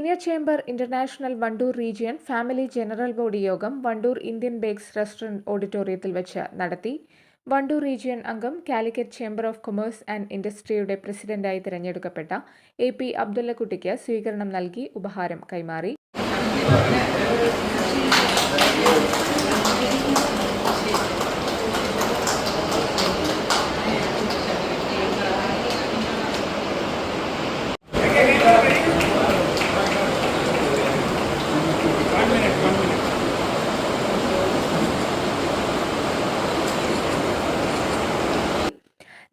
Senior chamber international Wandoor region family general body യോഗം Wandoor Indian bakes restaurant ഓഡിറ്റോറിയത്തിൽ വെച്ച് നടത്തി. വണ്ടൂർ റീജിയൻ അംഗം Calicut Chamber of Commerce and ഇൻഡസ്ട്രിയുടെ പ്രസിഡന്റായി തിരഞ്ഞെടുക്കപ്പെട്ട എ പി അബ്ദുള്ളക്കുട്ടിക്ക് സ്വീകരണം നൽകി ഉപഹാരം കൈമാറി.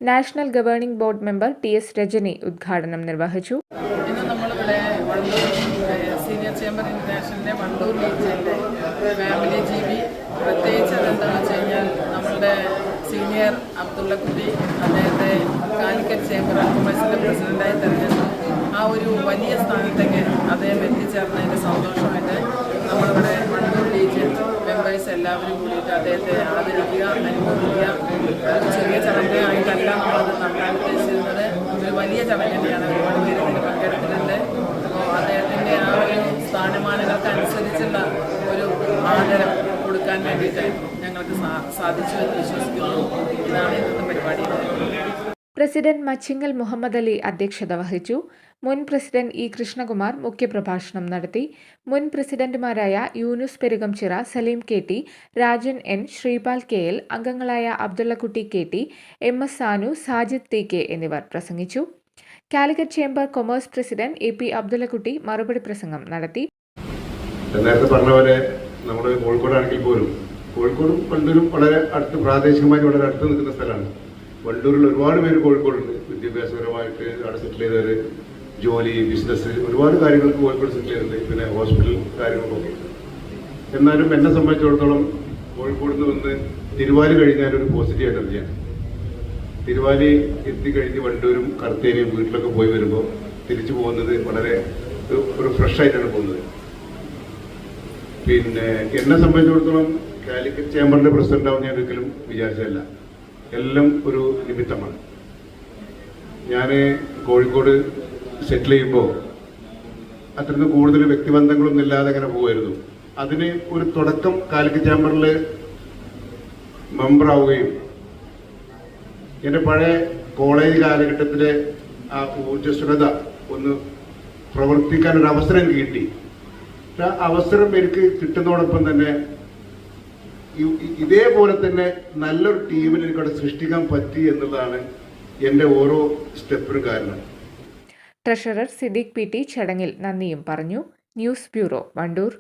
National governing board member T S Rajani ഉദ്ഘാടനം നിർവഹിച്ചു. സീനിയർ ചേംബർ ഫാമിലി അബ്ദുള്ളക്കുട്ടി അദ്ദേഹത്തെ കാലിക്കറ്റ് ചേംബർ ഓഫ് പ്രസിഡന്റായി തെരഞ്ഞെടുത്തു. ആ ഒരു വലിയ സ്ഥാനത്തേക്ക് അദ്ദേഹം എത്തിച്ചേർന്നതിന്റെ സന്തോഷമായിട്ട് നമ്മളിവിടെ വണ്ടൂർ റീജിയൻ മെമ്പേഴ്സ് എല്ലാവരും കൂടിയിട്ട് അദ്ദേഹത്തെ ആദരിക്കുക അനുമോദിക്കുക. ചെറിയ ചടങ്ങായിട്ടല്ല നമ്മളത് നടത്താൻ ഉദ്ദേശിച്ചിരുന്നത്. ഒരു വലിയ ചടങ്ങ് തന്നെയാണ്. ഒരുപാട് പേര് ഇതിൽ പങ്കെടുക്കുന്നുണ്ട് അപ്പോൾ അദ്ദേഹത്തിന്റെ ആ ഒരു സ്ഥാനമാനങ്ങൾക്കനുസരിച്ചുള്ള ഒരു ആദരം കൊടുക്കാൻ വേണ്ടിയിട്ട് ഞങ്ങൾക്ക് സാധിച്ചു എന്ന് വിശ്വസിക്കുന്നു. ഇതാണ് ഇന്നത്തെ പരിപാടിയുടെ പ്രസിഡന്റ് മച്ചിങ്ങൽ മുഹമ്മദ് അലി അധ്യക്ഷത വഹിച്ചു. മുൻ പ്രസിഡന്റ് ഇ കൃഷ്ണകുമാർ മുഖ്യപ്രഭാഷണം നടത്തി. മുൻ പ്രസിഡന്റുമാരായ Yunus Perukamchira Saleem K T Rajan N Sreepal K L അംഗങ്ങളായ Abdullakutty K T M S Sanu Sajid T K എന്നിവർ പ്രസംഗിച്ചു. Calicut chamber commerce president A P Abdullakutty മറുപടി പ്രസംഗം നടത്തി. നേരത്തെ പറഞ്ഞ പോലെ നമ്മൾ കോഴിക്കോടാണെങ്കിൽ പോലും കോഴിക്കോടും വണ്ടൂരും വളരെ അടുത്ത് പ്രാദേശികമായി വളരെ അടുത്ത് നിൽക്കുന്ന സ്ഥലമാണ്. വണ്ടൂരിൽ ഒരുപാട് പേര് കോഴിക്കോടുണ്ട്. വിദ്യാഭ്യാസപരമായിട്ട് അവിടെ സെറ്റിൽ ചെയ്തവർ ജോലി ബിസിനസ് ഒരുപാട് കാര്യങ്ങൾക്ക് കോഴിക്കോട് സെറ്റിൽ ചെയ്തിട്ടുണ്ട്. പിന്നെ ഹോസ്പിറ്റൽ കാര്യങ്ങൾക്കൊക്കെ. എന്നാലും എന്നെ സംബന്ധിച്ചിടത്തോളം കോഴിക്കോട് നിന്ന് വന്ന് തിരുവാലി കഴിഞ്ഞാൽ ഒരു പോസിറ്റീവ് എനർജിയാണ് തിരുവാലി എത്തിക്കഴിഞ്ഞ് വണ്ടൂരും കറുത്തേരിയും വീട്ടിലൊക്കെ പോയി വരുമ്പോൾ തിരിച്ചു പോകുന്നത് വളരെ ഒരു- ഫ്രഷ് ആയിട്ടാണ് പോകുന്നത്. പിന്നെ എന്നെ സംബന്ധിച്ചിടത്തോളം കാലിക്കറ്റ് ചേംബറിന്റെ പ്രസിഡന്റ് ആവും ഞാൻ ഒരിക്കലും വിചാരിച്ചതല്ല. എല്ലാം ഒരു നിമിത്തമാണ്. ഞാൻ കോഴിക്കോട് സെറ്റിൽ ചെയ്യുമ്പോൾ അത്രയും കൂടുതൽ വ്യക്തിബന്ധങ്ങളൊന്നും ഇല്ലാതെ അങ്ങനെ പോകുമായിരുന്നു അതിന് ഒരു തുടക്കം കാലിക്ക് ചേംബറിൽ മെമ്പറാവുകയും എന്റെ പഴയ കോളേജ് കാലഘട്ടത്തിലെ ആ ഊർജസ്വലത ഒന്ന് പ്രവർത്തിക്കാൻ ഒരു അവസരം കിട്ടി. ആ അവസരം എനിക്ക് കിട്ടുന്നതോടൊപ്പം തന്നെ ഇതേപോലെ തന്നെ നല്ലൊരു ടീമിനെ എനിക്കവിടെ സൃഷ്ടിക്കാൻ പറ്റി എന്നുള്ളതാണ് എന്റെ ഓരോ സ്റ്റെപ്പിനും കാരണം. ട്രഷറർ സിദ്ദീഖ് പി ടി ചടങ്ങിൽ നന്ദിയും പറഞ്ഞു. News bureau Wandoor.